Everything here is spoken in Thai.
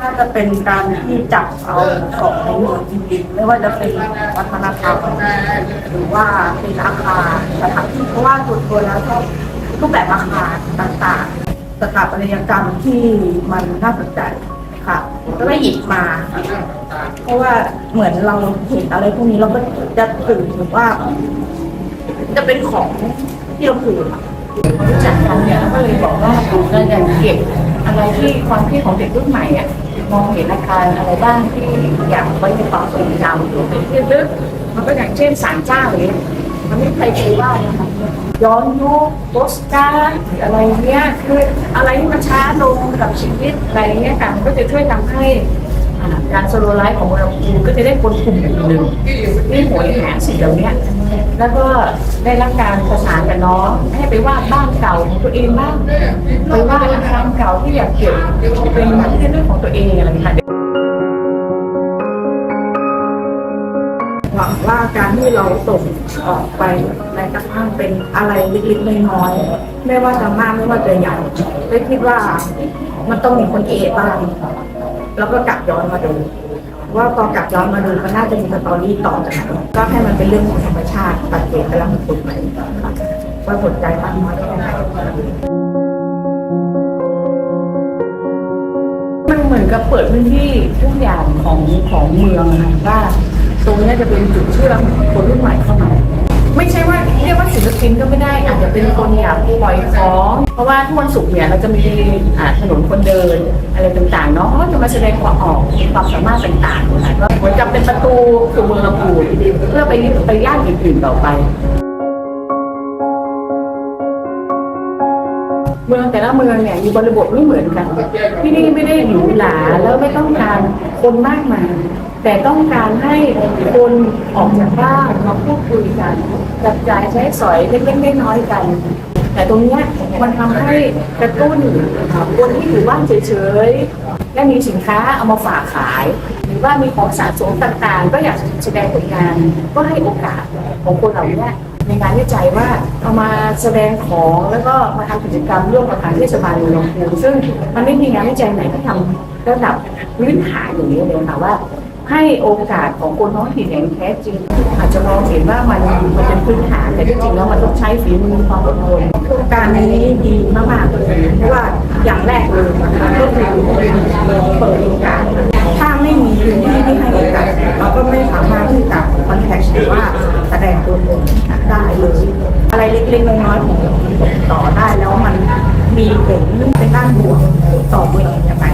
น่าจะเป็นการที่จับเอาของในเมืองจริงๆไม่ว่าจะเป็นวัฒนธรรมหรือว่าเป็นอาคารสถานที่เพราะว่าส่วนตัวแล้วชอบรูปแบบอาคารต่างๆสถาปัตยกรรมที่มันน่าสนใจค่ะก็ได้หยิบมา เพราะว่าเหมือนเราเห็นอะไรพวกนี้เราก็จะตื่นถึงว่า จะเป็นของที่เราถือรู้จักกันเนี่ยก็เลยบอกว่าเราอยากเก็บอะไรที่ความคิดของเด็กรุ่นใหม่อะ มองเห็นอาการอะไรบ้างที่อยากไว้ในความทรงจำหรือเป็นที่ลึกมันก็อย่างเช่นสารเจ้าอย่างเงี้ยมันไม่เคยเคยว่านะคะย้อนยุคโปสการ์ดอะไรเงี้ยคืออะไรที่มันช้าลงกับชีวิตอะไรเงี้ยค่ะมันก็จะช่วยทำให้ การสโลไลฟ์ของเราคูก็จะได้คนกลุ่มหนึ่งที่โหยหาสิ่งเหล่านี้แล้วก็ได้รับการประสานกับน้องให้ไปวาดบ้านเก่าของตัวเองบ้างไปวาดอาคารเก่าที่อยากเก็บเป็นที่ระลึกของตัวเองอะไรอย่างเงี้ยค่ะหวังว่าการที่เราส่งออกไปแม้กระทั่งเป็นอะไรเล็กๆน้อยๆไม่ว่าจะมากไม่ว่าจะใหญ่ได้คิดว่ามันต้องมีคนเอะบ้าง แล้วก็กลับย้อนมาดู ว่าพอกลับย้อนมาดูมันน่าจะมีสตอรี่ต่อจากนั้นก็ให้มันเป็นเรื่องของธรรมชาติปัจเจกแต่ละคนไปค่ะว่าสนใจมากน้อยแค่ไหนมันเหมือนกับเปิดพื้นที่ทุกอย่างของของเมืองอะคะว่าตรงนี้จะเป็นจุดเชื่อมค รียกว่าศิลปินก็ไม่ได้อาจจะเป็นคนอยากปล่อยของ เพราะว่าทุกวันศุกร์เนี่ยเราจะมีอ่าถนนคนเดินอะไรต่างๆเนาะเขาจะมาแสดงความออกความสามารถต่างๆนะคะก็เหมือนกับเป็นประตูสู่เมืองลำพูนเพื่อไปไปย่านอื่นๆต่อไป เมืองแต่ละเมืองเนี่ยมีบริบทไม่เหมือนกันที่นี่ไม่ได้หรูหราแล้วไม่ต้องการคนมากมายแต่ต้องการให้คนออกจากบ้านมาพูดคุยกัน จับจ่ายใช้สอยเล็กๆน้อยๆกัน แต่ตรงเนี้ยมันทำให้กระตุ้นคนที่อยู่บ้านเฉยๆและมีสินค้าเอามาฝากขาย หรือว่ามีของสะสมต่างๆ ก็อยากแสดงผลงานก็ให้โอกาสของคนเหล่านี้ในงานวิจัยว่าเอามาแสดงของแล้วก็มาทำกิจกรรมร่วมกับทางเทศบาลเมืองลำพูนซึ่งมันไม่มีงานวิจัยไหนที่ทำระดับพื้นฐานอย่างนี้เลยค่ะว่า ให้โอกาสของคนท้องถิ่นอย่างแท้จริง อาจจะมองเห็นว่ามันมันเป็นพื้นฐานแต่ที่จริงแล้วมันต้องใช้ฝีมือความอดทนโครงการนี้ดีมากๆเลยเพราะว่าอย่างแรกเลยนะคะก็คือเปิดโอกาสถ้าไม่มีพื้นที่ที่ให้โอกาสเราก็ไม่สามารถที่จะคอนแทคหรือว่าแสดงตัวตนได้เลยอะไรเล็กๆน้อยๆของต่อได้แล้วมันมีผลเป็นด้านบวกต่อเมืองยังไง